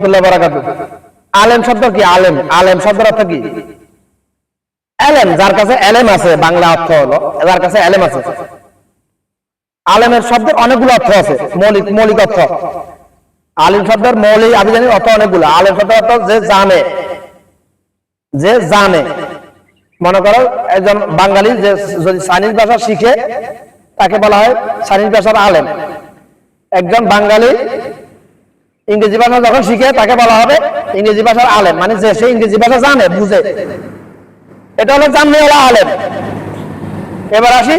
আলেম শব্দ কি? আলেম। আলেম শব্দের অর্থ কি? এলেম, যার কাছে এলেম আছে, বাংলা অর্থ হলো, যার কাছে এলেম আছে। আলেমের শব্দের অনেকগুলো অর্থ আছে, মৌলিক মৌলিক অর্থ। আলিম শব্দের মৌলিক আমি জানি অর্থ অনেকগুলো। আলেম শব্দের অর্থ যে জানে। যে জানে। মনে করো, একজন বাঙালি যে যদি চাইনিজ ভাষা শিখে, তাকে বলা হয় চাইনিজ ভাষার আলেম। একজন বাঙালি ইংরেজি ভাষা যখন শিখে তাকে বলা হবে ইংরেজি ভাষার আলেম। মানে যে সে ইংরেজি ভাষা জানে, বুঝে। এটা হলো জাননেওয়ালা আলেম। এবার আসি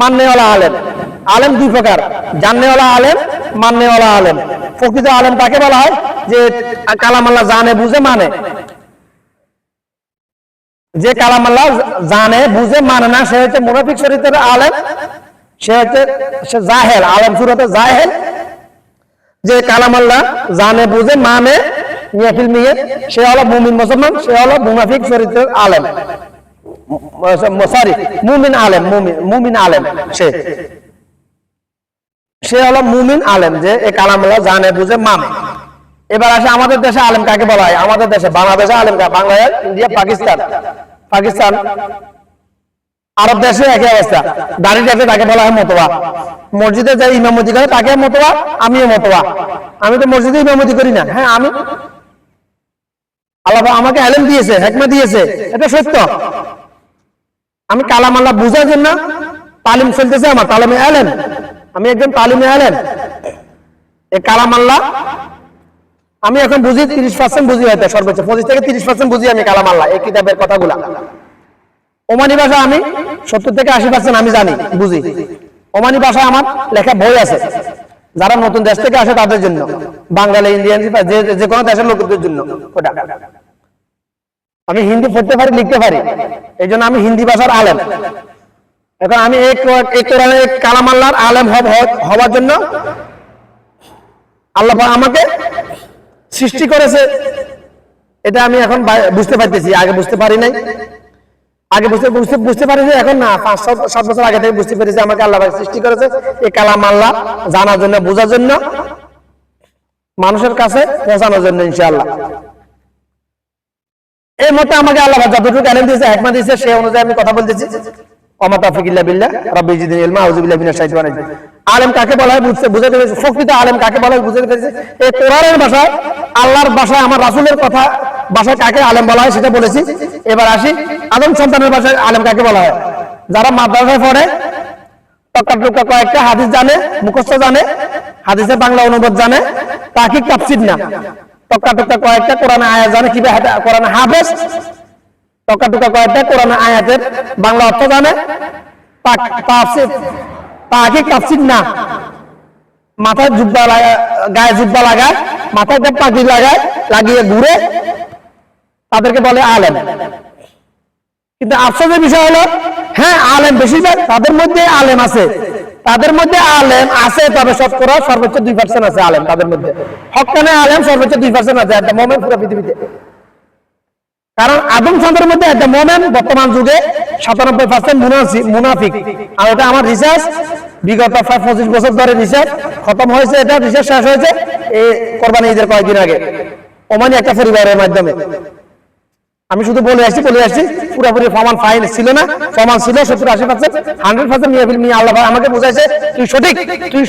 মান্যওয়ালা আলেম। আলেম দুই প্রকার। জাননেওয়ালা আলেম মান্যওয়ালা আলেম। প্রকৃত আলেম তাকে বলা হয় যে কালাম আল্লাহ জানে, বুঝে মানে। যে কালাম আল্লাহ জানে, বুঝে মানে না, সে হচ্ছে মুনাফিক শরীরের আলেম। সে হচ্ছে, সে জাহেল। আলেম সুরতে জাহেল যে কালাম আল্লাহ জানে, বুঝে মানে মিয়াফিল মিয়ে, সে হলো মুমিন মুসলমান, সে হলো মুনাফিক চরিত্রের আলেম। সরি, মুমিন আলেম মুমিন আলেম সে। সে হলো মুমিন আলেম যে এই কালাম আল্লাহ জানে, বুঝে মানে। এবার আসে আমাদের দেশে আলেম কাকে বলা হয়? আমাদের দেশে, বাংলাদেশে আলেম কাকে বাংলাদেশ ইন্ডিয়া, পাকিস্তান। পাকিস্তান। আরব দেশে একই অবস্থা। দাঁড়িয়ে আছে তাকে বলা হয় মতোয়া। মসজিদে যে ইমামতি করে, তাকে মতোয়া, আমিও মতোয়া। আমি তো মসজিদে ইমামতি করি না। হ্যাঁ আমি আল্লাহ আমাকে আলেম দিয়েছে হেকমা দিয়েছে। এটা সত্য। আমি কালাম আল্লাহ বুঝার জন্য তালিম চলতেছে আমার, তালিমে আলেম। আমি একজন তালিমে আলেম। এই কালাম আল্লাহ, আমি এখন বুঝি তিরিশ পার্সেন্ট বুঝি হয়তো সর্বোচ্চ। পঁচিশ থেকে তিরিশ পার্সেন্ট বুঝি আমি কালাম আল্লাহ, এই কিতাবের কথাগুলা। ওমানি ভাষা আমি সত্তর থেকে আশি পার্সেন্ট আমি জানি, বুঝি। ওমানি ভাষায় আমার লেখা বই আছে, যারা নতুন দেশ থেকে আসে তাদের জন্য। বাঙালি, ইন্ডিয়ান, যে কোনো দেশের লোকদের জন্য ওটা। আমি হিন্দি পড়তে পারি, লিখতে পারি, এই জন্য আমি হিন্দি ভাষার আলেম। এখন আমি কালাম আল্লাহর আলেম হওয়ার জন্য আল্লাহ আমাকে সৃষ্টি করেছে। এটা আমি এখন বুঝতে পারতেছি, আগে বুঝতে পারি নাই। আগে বুঝতে বুঝতে বুঝতে পারি যে এখন না, পাঁচ, সাত বছর আগে থেকে বুঝতে পেরেছি আমাকে আল্লাহ সৃষ্টি করেছে। এই কালাম আল্লাহ জানার জন্য, বোঝার জন্য, মানুষের কাছে পৌঁছানোর জন্য ইনশাআল্লাহ। এই মতে আমাকে আল্লাহ যতটুকু জ্ঞান দিয়েছে একমা দিয়েছে সেই অনুযায়ী আমি কথা বলতেছি। আলেম কাকে বলা হয়? বুঝতে পেরেছি। প্রকৃত আলেম কাকে বলা হয়? পেরেছি। এই কোরআনের ভাষায় আল্লাহর ভাষায় আমার রাসূলের কথা ভাষায় কাকে আলেম বলা হয় সেটা বলেছি। এবার আসি, আদম সন্তানের ভাষায় আলেম কাকে বলা হয়? যারা মাদ্রাসায় পড়ে টক্কা কয়েকটা হাদিস জানে, মুখস্থ জানে হাদিসের বাংলা অনুবাদ জানে তাকে তাফসির না? টক্কা টুক্কা কয়েকটা কোরআন আয়াত জানে কীভাবে কোরআন হাফেজ? টকা টুকা কয়েকটা কোরআন আয়াতের বাংলা অর্থ জানে, তা- তাকে তাফসির না? মাথায় জুব্বা লাগা গায়ে জুব্বা লাগায়, মাথায় পাখি লাগায়, লাগিয়ে ঘুরে তাদেরকে বলে আলেম। কিন্তু আফসোসের বিষয় হলো হ্যাঁ আলেম বেশিরভাগ, তাদের মধ্যে আলেম আছে। তাদের মধ্যে আলেম আছে, তবে শতকরা সর্বোচ্চ দুই পার্সেন্ট আছে আলেম তাদের মধ্যে। হকানে আলেম সর্বোচ্চ দুই পার্সেন্ট আছে একটা মোমেন্ট পুরো পৃথিবীতে। কারণ আদম সন্তানের মধ্যে একটা মোমেন বর্তমান যুগে সাতানব্বই পার্সেন্ট মুনাফিক। আর এটা আমার রিসার্চ বিগত পঁচিশ বছর ধরে রিসার্চ খতম হয়েছে এটা রিসার্চ শেষ হয়েছে, এই কোরবানি ঈদের কয়েকদিন আগে। ওমানি একটা পরিবারের মাধ্যমে। আমি শুধু বলে আসছি বলে আসছি, পুরোপুরি ফমান ফাইন ছিল না ফমান ছিল, সত্তর আশি পার্সেন্ট হান্ড্রেড পার্সেন্ট নিয়ে ফেলমি আল্লাহ ভাই আমাকে বুঝাইছে, তুই সঠিক, তুই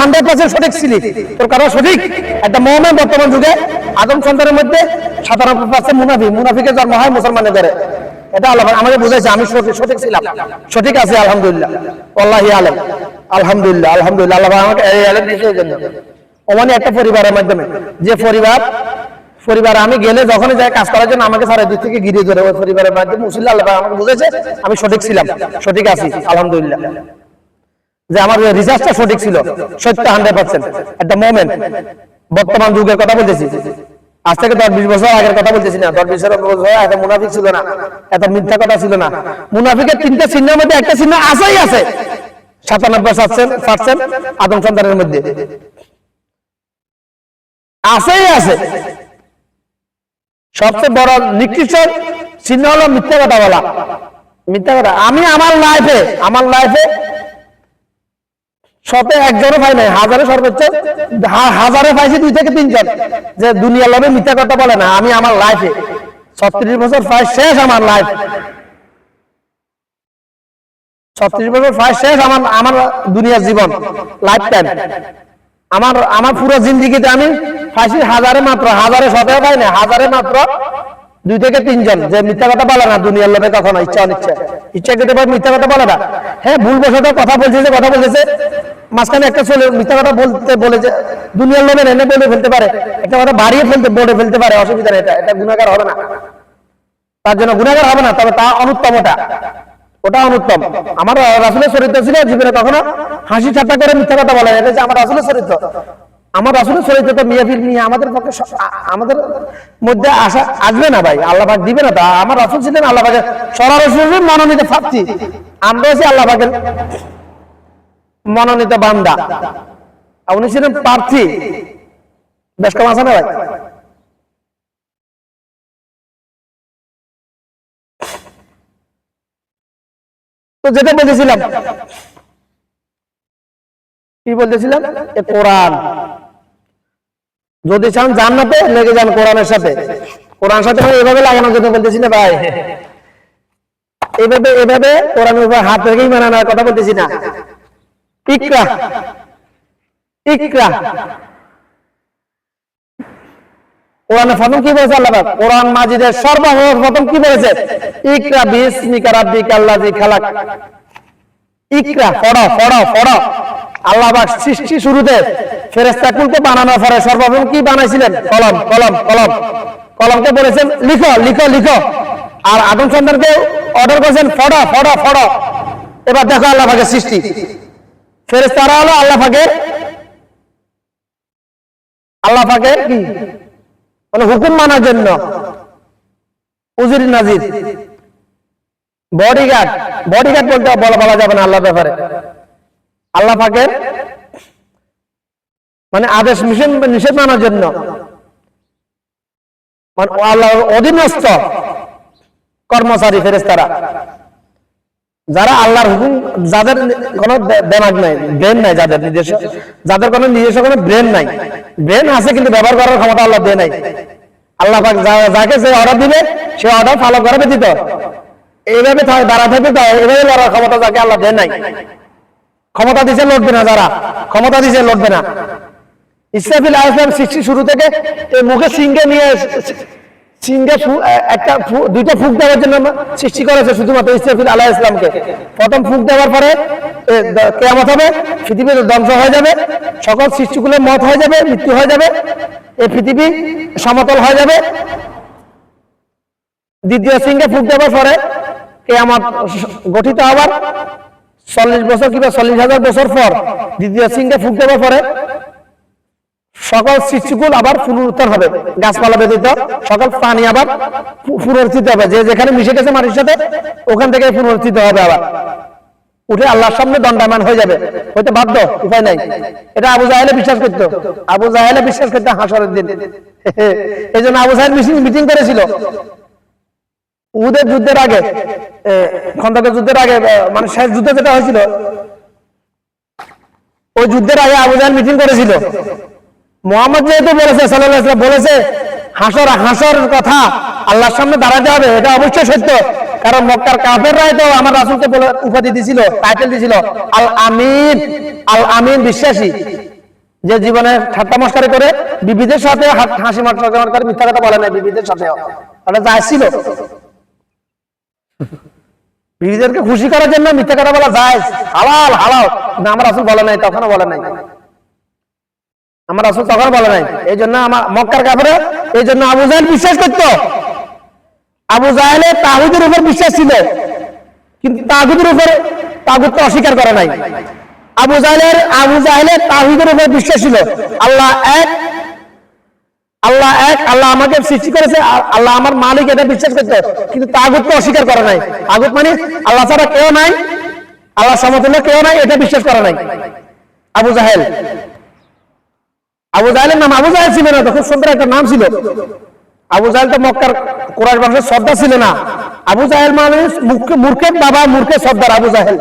হান্ড্রেড পার্সেন্ট সঠিক ছিলি, তোর কারণ সঠিক। একটা মোহামেন বর্তমান যুগে, আদম সন্তানের মধ্যে সাতানব্বই পার্সেন্ট মুনাফি মুনাফিকে জন্ম হয় মুসলমানের ঘরে এটা আল্লাহ আমাকে বুঝাইছে, আমি সঠিক ছিলাম। সঠিক আছে, আলহামদুলিল্লাহ। আল্লাহি আলম। আলহামদুলিল্লাহ আলহামদুলিল্লাহ, আল্লাহ আমাকে ওমানে একটা পরিবারের মাধ্যমে, যে পরিবার পরিবার, আমি গেলে যখনই যাই কাজ করার জন্য আমাকে সারা দিক থেকে ঘিরে ধরে, ওই পরিবারের মাধ্যমে মুসিল্লা আল্লাহ আমাকে বুঝেছে, আমি সঠিক ছিলাম, সঠিক আছি, আলহামদুলিল্লাহ। যে আমার রিসার্চটা সঠিক ছিল, সত্য হান্ড্রেড পার্সেন্ট একটা মোমেন্ট বর্তমান যুগের কথা বলতেছি, আজ থেকে দশ বিশ বছর আগের কথা বলতেছি না, দশ বিশ বছর এত মুনাফিক ছিল না, এত মিথ্যা কথা ছিল না। মুনাফিকের তিনটা চিহ্নের মধ্যে একটা চিহ্ন আছেই আছে। সাতানব্বই পার্সেন্ট আদম সন্তানের মধ্যে। আছেই আছে। সবচেয়ে বড় নিকৃষ্ট চিহ্ন হলো মিথ্যা কথা বলা। মিথ্যা কথা। আমি আমার লাইফে আমার লাইফে একজনও পাই নাই হাজারে সর্বোচ্চ হাজারে পাইছি দুই থেকে তিনজন, যে দুনিয়ার লোভে মিথ্যা কথা বলে না, আমি আমার লাইফে ছত্রিশ বছর প্রায় শেষ আমার লাইফ ছত্রিশ বছর প্রায় শেষ আমার আমার দুনিয়ার জীবন লাইফ টাইম আমার আমার পুরো জিন্দিগিতে আমি ফাঁসি হাজারে মাত্র, হাজারে শতেও পাই না, হাজারে মাত্র দুই থেকে তিনজন, যে মিথ্যা কথা বলে না, দুনিয়ার লোভে কখনো, ইচ্ছা অনিচ্ছা। ইচ্ছা করতে পারে, মিথ্যা কথা বলে না। হ্যাঁ ভুল বসত কথা বলতেছে কথা বলতেছে মাঝখানে একটা চলে, মিথ্যা কথা বলতে বলেছে দুনিয়ার লোভে এনে বলে ফেলতে পারে, একটা কথা বাড়িয়ে ফেলতে, বলে ফেলতে পারে, অসুবিধা নেই, এটা এটা গুণাগার হবে না। তার জন্য গুণাগার হবে না, তবে তা অনুত্তমটা। ওটা অনুত্তম। আমার রাসুলের চরিত্র ছিল জীবনে কখনো হাসি ঠাট্টা করে মিথ্যা কথা বলে এটা যে আমার রাসুলের চরিত্র, আমার রাসুলের চরিত্র তো মিয়াফির নিয়ে আমাদের পক্ষে আমাদের মধ্যে আসা আসবে না ভাই, আল্লাহ পাক দিবে না তা। আমার রাসুল ছিলেন আল্লাহ পাকের সরাসরি মনোনীত প্রার্থী। আমরা হচ্ছে আল্লাহ পাকের মনোনীত বান্দা। উনি ছিলেন প্রার্থী। বেশ কম আছে না ভাই? তো যেটা বলেছিলাম কি বলতেছিলাম? কোরআন। যদি চান জান্নাতে, লেগে যান কোরআনের সাথে। কোরআন সাথে এভাবে লাগানোর জন্য বলতেছি না ভাই। এভাবে এভাবে কোরআনের উপর হাত রেখেই মানানোর কথা বলতেছি না। ইকরা। ইকরা। কোরআনে প্রথম কি বলেছে আল্লাহ? কোরআন মাজিদের সর্বপ্রথম কি বলেছে? ইকরা বিসমিকা রাব্বিকা আল্লাযী খালাক। ইকরা, পড়ো পড়ো পড়ো। আল্লাহ পাক সৃষ্টি শুরুতে ফেরেশতা কুলকে বানানোর পরে সর্বপ্রথম কি বানাইছিলেন? কলম কলম কলম। কলমকে বলেছেন, লিখো লিখো লিখো। আর আদম সন্তানকে অর্ডার করেছেন ফড়ো ফড়ো ফড়ো এবার দেখো আল্লাহ পাকের সৃষ্টি। ফেরেশতারা হলো আল্লাহ পাকের আল্লাহ পাকের কি? মানে হুকুম মানার জন্য। উজির নাজির। বডিগার্ড। বডিগার্ড বলতে বলা বলা যাবে না আল্লাহ ব্যাপারে। আল্লাহ পাকের মানে আদেশ নিষেধ নিষেধ মানার জন্য। মানে আল্লাহর অধীনস্থ কর্মচারী ফেরেস্তারা যারা আল্লাহর হুকুম, যাদের কোনো দেমাগ নাই ব্রেন নাই যাদের নিজস্ব, যাদের কোনো নিজস্ব কোনো ব্রেন নাই। ব্রেন আছে কিন্তু ব্যবহার করার ক্ষমতা আল্লাহ দেয় নাই। আল্লাহ পাক যাকে সে অর্ডার দিবে, সে অর্ডার ফলো করে ব্যতীত। এইভাবে দাঁড়া থাকবে তো এইভাবে লড়ার ক্ষমতা যাকে আল্লাহ দেয় নাই। ক্ষমতা দিছে লড়বে না যারা। ক্ষমতা দিছে লড়বে না। ইসরাফিল আলাইহিস সৃষ্টি শুরু থেকে এই মুখে সিংহে নিয়ে ফু- একটা দুইটা ফুক দেওয়ার জন্য সৃষ্টি করেছে শুধুমাত্র ইসরাফিল আলাহ ইসলামকে প্রথম ফুক দেওয়ার পরে কেয়ামত হবে পৃথিবী ধ্বংস হয়ে যাবে, সকল সৃষ্টিগুলোর মত হয়ে যাবে, মৃত্যু হয়ে যাবে এই পৃথিবী সমতল হয়ে যাবে। দ্বিতীয় সিংহে ফুক দেওয়ার পরে, কেয়ামত গঠিত হবার চল্লিশ বছর কিংবা চল্লিশ হাজার বছর পর, দ্বিতীয় সিংহে ফুক দেওয়ার পরে সকল সৃষ্টিকুল আবার পুনরুত্থান হবে। গাছপালা ব্যতীত। সকল প্রাণী আবার পুনরুত্থিত হবে। যে যেখানে মিশে গেছে মাটির সাথে, ওখান থেকে পুনরুত্থিত হবে আবার। উঠে আল্লাহর সামনে দণ্ডায়মান হয়ে যাবে। হইতে বাধ্য, উপায় নাই। এটা আবু জাহেলে বিশ্বাস করতো। আবু জাহেলে বিশ্বাস করতো হাসরের দিন। এই জন্য আবু জাহেল মিটিং করেছিল। উদের যুদ্ধের আগে খন্দকের যুদ্ধের আগে মানে শেষ যুদ্ধ যেটা হয়েছিল, ওই যুদ্ধের আগে আবু জাহেল মিটিং করেছিল। মোহাম্মদ যেহেতু বলেছে ওয়াসাল্লাম বলেছে, হাসর হাসর কথা আল্লাহর সামনে দাঁড়াতে হবে, এটা অবশ্যই সত্য। কারণ মক্কার কাফেররাই তো আমার রাসূলকে বলে উপাধি দিছিল টাইটেল দিছিল, আল আমিন আল আমিন বিশ্বাসী। যে জীবনে ঠাট্টা মস্কারি করে, বিবিদের সাথে হাসি মস্কারি করে, মিথ্যা কথা বলে না বিবিদের সাথেও। ওটা যা ছিল। বিবিদেরকে খুশি করার জন্য মিথ্যা কথা বলা যায়। হালাল হালাল। না, আমার আসল বলে নাই, তখনও বলে নাই। আমার আসল তখন বলে নাই। এই জন্য আমার মক্কার কাপড়ে এই জন্য আবু জাহেল বিশ্বাস করত। আবু জাহেলে তাহুদের উপর বিশ্বাস ছিল। কিন্তু তাগুদের উপর তাগুদকে অস্বীকার করে নাই। আবু জাহেলের আবু জাহেলের তাহিদের উপর বিশ্বাস ছিল। আল্লাহ এক আল্লাহ এক, আল্লাহ আমাকে সৃষ্টি করেছে আল্লাহ আমার মালিক এটা বিশ্বাস করতে। কিন্তু তাগুতকে অস্বীকার করে নাই। তাগুত মানে আল্লাহ ছাড়া কেউ নাই, আল্লাহ সমতুল্য কেউ নাই, এটা বিশ্বাস করে নাই। আবু জাহেল আবু জাহেলের নাম আবু জাহেল ছিল না তো, খুব সুন্দর একটা নাম ছিল। আবু জাহেল তো মক্কার কোরআশ বংশের সর্দার ছিল না। আবু জাহেল মানে মূর্খের বাবা, মূর্খের সর্দার আবু জাহেল।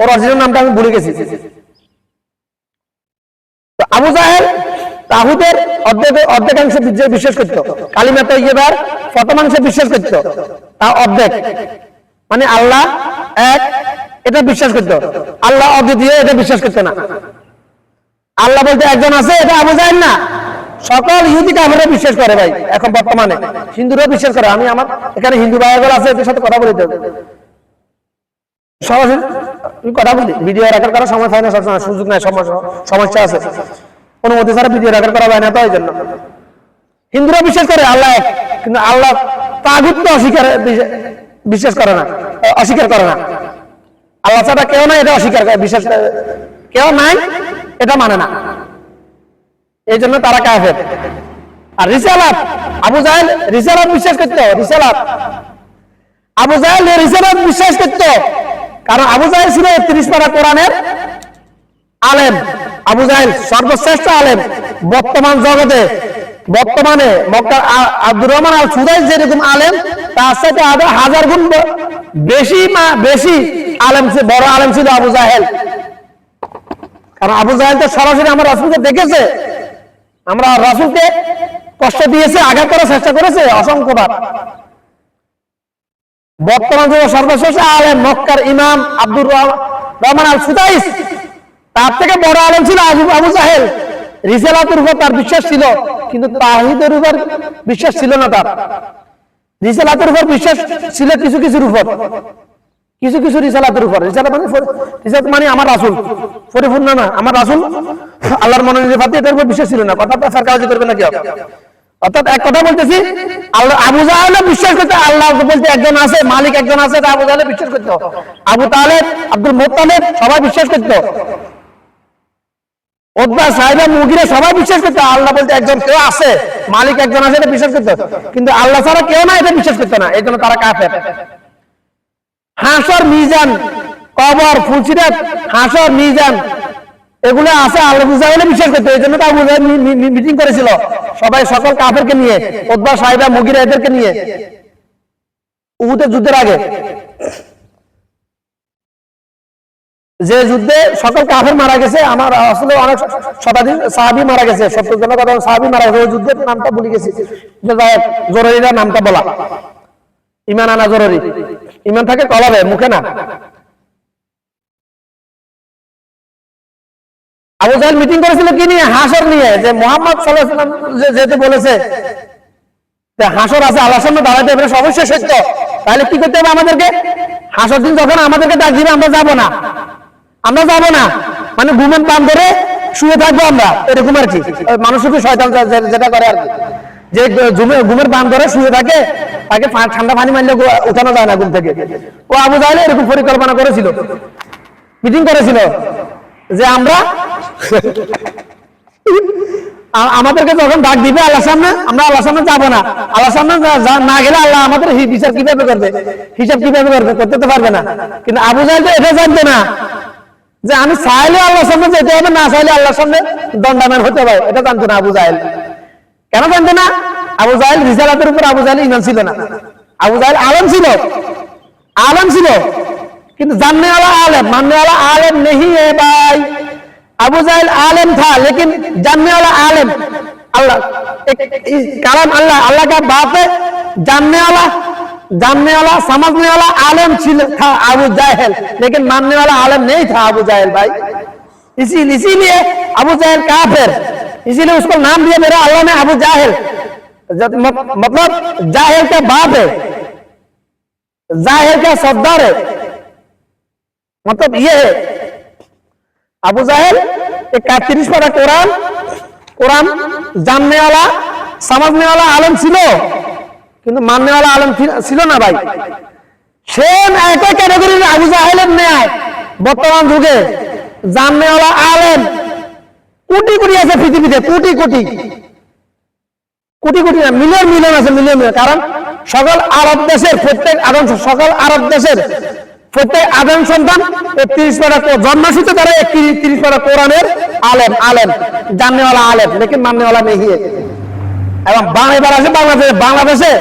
ওর অরিজিনাল নামটা আমি ভুলে গেছি। আবু জাহেল তাহুদের অর্ধেক অর্ধেকাংশ বিশ্বাস করত। কালিমা তো ইয়েবার শতমাংশে বিশ্বাস করত। তা অর্ধেক। মানে আল্লাহ এক, এটা বিশ্বাস করত। আল্লাহ অদ্বিতীয়, এটা বিশ্বাস করতে না। আল্লাহ বলতে একজন আছে, এটা আবু জাহেল না। সকল ইহুদি কাফেররা বিশ্বাস করে ভাই, এখন বর্তমানে। হিন্দুরাও বিশ্বাস করে, আমি আমার এখানে হিন্দু ভাইগুলো আছে, এদের সাথে কথা বলতে হবে সরাসরি কথা বলি ভিডিও রেকর্ড করার সময় হয় না সুযোগ নাই সমস্যা আছে। অনুমতি ছাড়া ভিডিও রেকর্ড করা হয় না তো এই জন্য হিন্দুরা বিশ্বাস করে, আল্লাহ কিন্তু আল্লাহ তাগুত অস্বীকার বিশ্বাস করে না, অস্বীকার করে না। আল্লাহ ছাড়া কেউ নাই, এটা অস্বীকার করে, বিশ্বাস করে, কেউ নাই। এটা মানে না। এই জন্য তারা কাফের। আর রিসালাত, আবু জাহেল রিসালাত বিশ্বাস করতো, রিসালাত। আবু জাহেল রিসালাত বিশ্বাস করতো, কারণ আবু জাহেল ছিল তিরিশ পারা কোরআনের আলেম। আবু জাহেল সর্বশ্রেষ্ঠ আলেম বর্তমান জগতে। বর্তমানে মক্কার আব্দুর রহমান আল সুদাই যেরকম আলেম, তার সাথে আরও হাজার গুণ বেশি বেশি আলেম বড় আলেম ছিল আবু জাহেল। কারণ আবু জাহেল তো সরাসরি আমার রাসুলকে দেখেছে। আমরা রাসুলকে কষ্ট দিয়েছে, আঘাত করার চেষ্টা করেছে অসংখ্যবার বর্তমান যুগে সর্বশেষ আলেম, মক্কার ইমাম আব্দুর রহমান আল সুদাইস তার থেকে বড় আলেম ছিল আবু জাহেল। রিসালাতের উপর তার বিশ্বাস ছিল, কিন্তু তাহিদের উপর বিশ্বাস ছিল না তার। রিসালাতের উপর বিশ্বাস ছিল কিছু কিছুর উপর। কিছু কিছু রিসালাতের উপর। রিসালাত মানে রিসালাত মানে আমার রাসুল। পরিপূর্ণ না আমার রাসুল। আল্লাহর মনোনীত পাতি এটার উপর বিশ্বাস ছিল না। কথা সরকার করবে না কেউ অর্থাৎ এক কথা বলতেছি, আল্লাহ আবু জাহেল বিশ্বাস করতে, আল্লাহ বলতে একজন আছে, মালিক একজন আছে আবু জাহেল বিশ্বাস করতো। আবু তালেব, আব্দুল মোত্তালেব সবাই বিশ্বাস করতো। ওদ্দা সাহেবা মুগিরা সবাই বিশ্বাস করতো, আল্লাহ বলতে একজন কেউ আছে, মালিক একজন আছে, এটা বিশ্বাস করতো। কিন্তু আল্লাহ ছাড়া কেউ না, এটা বিশ্বাস করতো না। এই জন্য তারা কাফের। হাসর মিজান, কবর ফুলসিরাত হাসর মিজান, এগুলো আছে আল্লাহ বিশ্বাস করতে, এই জন্য তো আবু জাহেল মিটিং করেছিল। সবাই সকল কাফেরকে নিয়ে ওদ্বা সাহেবা মুগিরা এদেরকে নিয়ে। উহুদের যুদ্ধের আগে। যে যুদ্ধে সকল কাফের মারা গেছে, আমার আসলে অনেক শতাধিক সাহাবি মারা গেছে সত্তর জনের কথা সাহাবি মারা গেছে, ওই যুদ্ধের নামটা ভুলে গেছি। জরুরিরা নামটা বলা। ইমান আনা জরুরি। ইমান থাকে কলবে মুখে না। আবু জাহেল মিটিং করেছিল কি নিয়ে? হাসর নিয়ে, যে মোহাম্মদ সাল্লাম যেতে বলেছে যে হাসর আছে, আল্লাহর সামনে দাঁড়াতে এটা অবশ্যই সত্য। তাহলে কি করতে হবে আমাদেরকে? হাসর দিন যখন আমাদেরকে ডাক দিবে, আমরা যাব না। আমরা যাব না। মানে ঘুমের পান ধরে শুয়ে থাকব আমরা, এরকম আর কি। ওই মানুষ শয়তান যেটা করে আর কি। যে ঘুমে- ঘুমের পান ধরে শুয়ে থাকে তাকে ঠান্ডা পানি মারলে উঠানো যায় না ঘুম থেকে। ও আবু জাহেল এরকম পরিকল্পনা করেছিল। মিটিং করেছিল যে আমরা আমাদেরকে যখন ডাক দিবে আল্লাহর সামনে, আমরা আল্লাহর সামনে যাব না। আল্লাহর সামনে না গেলে আল্লাহ আমাদের হি- বিচার কীভাবে করবে? হিসাব কীভাবে করবে? করতে তো পারবে না। কিন্তু আবু জাহেল তো এটা জানতো না যে আমি চাইলে আল্লাহর সামনে যেতে হবে, না চাইলে আল্লাহর সামনে দণ্ডামের হতে হবে। এটা জানতো না আবু জাহেল। কেন জানতো না? আবু জাহেল রিসালাতের উপর আবু জাহেল ইমান ছিল না আবু জাহেল আলম ছিল आलम ছিল কিন্তু जानने वाला आलम मानने वाला आलम नहीं है भाई अबू जाहिल आलम था लेकिन जानने वाला आलम अल्लाह एक इस कलाम अल्लाह अल्लाह का बात है जानने वाला जानने वाला समझने वाला आलम छिल- था अबू जाहिल लेकिन मानने वाला आलम नहीं था अबू जाहिल भाई इसी इसीलिए अबू जाहिल काफिर इसीलिए उसको नाम दिया मेरा अल्लाह ने अबू जाहिल जब- मत- मतलब जाहिर का बाप है, जाहिर का सरदार है। मतलब ये है, अबू जाहिर इकतीस पर कुरान कुरान जानने वाला, समझने वाला आलम ছিল কিন্তু মাননে वाला আলম ছিল না ভাই সেম একই ক্যাটাগরির আবু জাহেলের ন্যায় বর্তমান যুগে জাননেওয়ালা আলেম কোটি কোটি আছে পৃথিবীতে কোটি কোটি কোটি কোটি না, মিলিয়ন মিলিয়ন আছে, মিলিয়ন মিলিয়ন কারণ সকল আরব দেশের প্রত্যেক আদম সকল আরব দেশের প্রত্যেক আদম সন্তান তিরিশ পারা জন্মসূত্রে তারা তিরিশ পারা কোরআনের আলেম আলেম, জাননেওয়ালা আলেম লেকিন মাননেওয়ালা है। এবং বাংলাদেশ আছে বাংলাদেশে বাংলাদেশে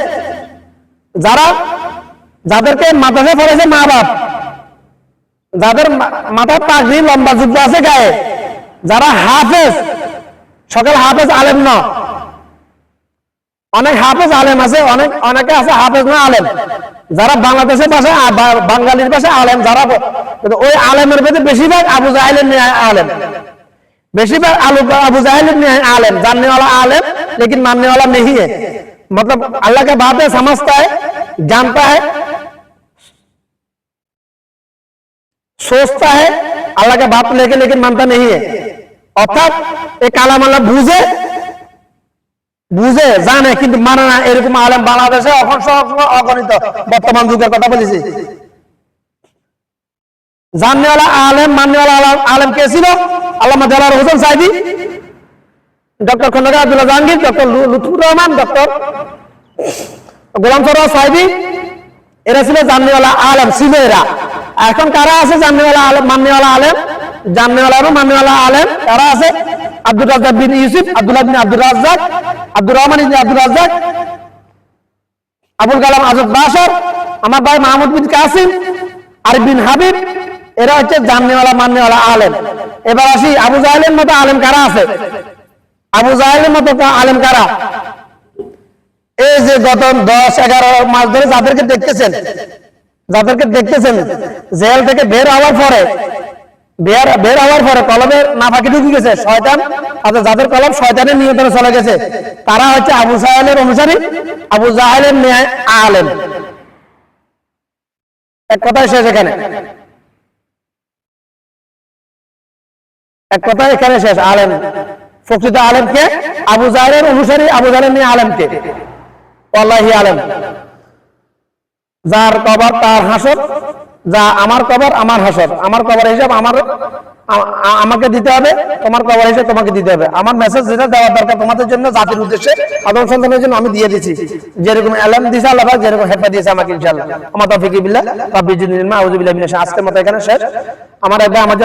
যারা, যাদেরকে মাদ্রাসা পড়েছে মা বাপ, যাদের মা- মাথার পাগড়ি, লম্বা যুদ্ধ আছে গায়ে, যারা হাফেজ, সকল হাফেজ আলেম ন অনেক হাফেজ আলেম আছে অনেক অনেকে আছে হাফেজ না আলেম যারা বাংলাদেশের ভাষায় আ- বা- বাঙালির ভাষায় আলেম যারা কিন্তু ওই আলেমের মধ্যে বেশিরভাগ আবু জাহেলের নিয়ে আলেম बेशिरभाग आलू अबू जाहिल में है आलम जानने वाला आलम लेकिन मानने वाला नहीं है मतलब अल्लाह के बातें समझता है जानता है सोचता है अल्लाह के बात लेके लेकिन मानता नहीं है অর্থাৎ এই কালাম আল্লাহ বুঝে বুঝে, জানে, কিন্তু মানে না, এরকম আলেম বাংলাদেশে এখন অগণিত, বর্তমান যুগের কথা বলেছি। জাননেওয়ালা আলেম, মাননেওয়ালা আলেম কে ছিল? আল্লাহ Delwar Hossain Sayeedi. Doctor Khondoker Abdullah Jahangir, doctor Rahman, doctor Golam Sarwar Sayeedi. এরা ছিল জাননেওয়ালা আলেম, ছিল এরা। এখন কারা আছে জাননেওয়ালা আলেম, মাননেওয়ালা আলেম? জাননেওয়ালা এবং মাননেওয়ালা আলেম। কারা আছে? আব্দুল রাজ্জাক বিন ইউসুফ, আব্দুল্লাহ বিন আব্দুল রাজ্জাক। আব্দুর রহমান ইবনে আব্দুল রাজ্জাক, আবুল কালাম আজাদ বাসার আমার ভাই মাহমুদ বিন কাসিম, আরিফ বিন হাবিব, এরা হচ্ছে জাননেওয়ালা মান্যওয়ালা আলেম। এবার আসি, আবু জাহেলের মতো আলেম কারা আছে? আবু জাহেলের মতো আলেম কারা? এই যে গত দশ, এগারো মাস ধরে যাদেরকে দেখতেছেন যাদেরকে দেখতেছেন, জেল থেকে বের হওয়ার পরে, বের বের হওয়ার পরে কলমের নাফাকি ঢুকে গেছে, শয়তান। অর্থাৎ যাদের কলম শয়তানের নিয়ন্ত্রণে চলে গেছে, তারা হচ্ছে আবু সাহেলের অনুসারী, আবু জাহেলের ন্যায় আলেম। এক কথায় শেষ এখানে। এক কথা এখানে শেষ, আলেম। প্রকৃত আলেমকে আবু জাহেলের অনুসারী, আবু জাহেলের নিয়ে আলেমকে আল্লাহি আলেম। যার কবার, তার হাসর যা আমার কবর, আমার হাসর। আমার কবর হিসাব আমার আমাকে দিতে হবে, তোমার কবর হিসাব তোমাকে দিতে হবে। আমার মেসেজ যেটা দেওয়ার দরকার তোমাদের জন্য, জাতির উদ্দেশ্যে, আদম সন্তানের জন্য আমি দিয়ে দিচ্ছি যেরকম এলাম দিছে আল্লাহ যেরকম হেফা দিয়েছে আমাকে ইনশাল্লাহ আমার তো ফিকি বিল্লা আউযু বিল্লাহি আজকের মতো এখানে শেষ আমার একবার আমার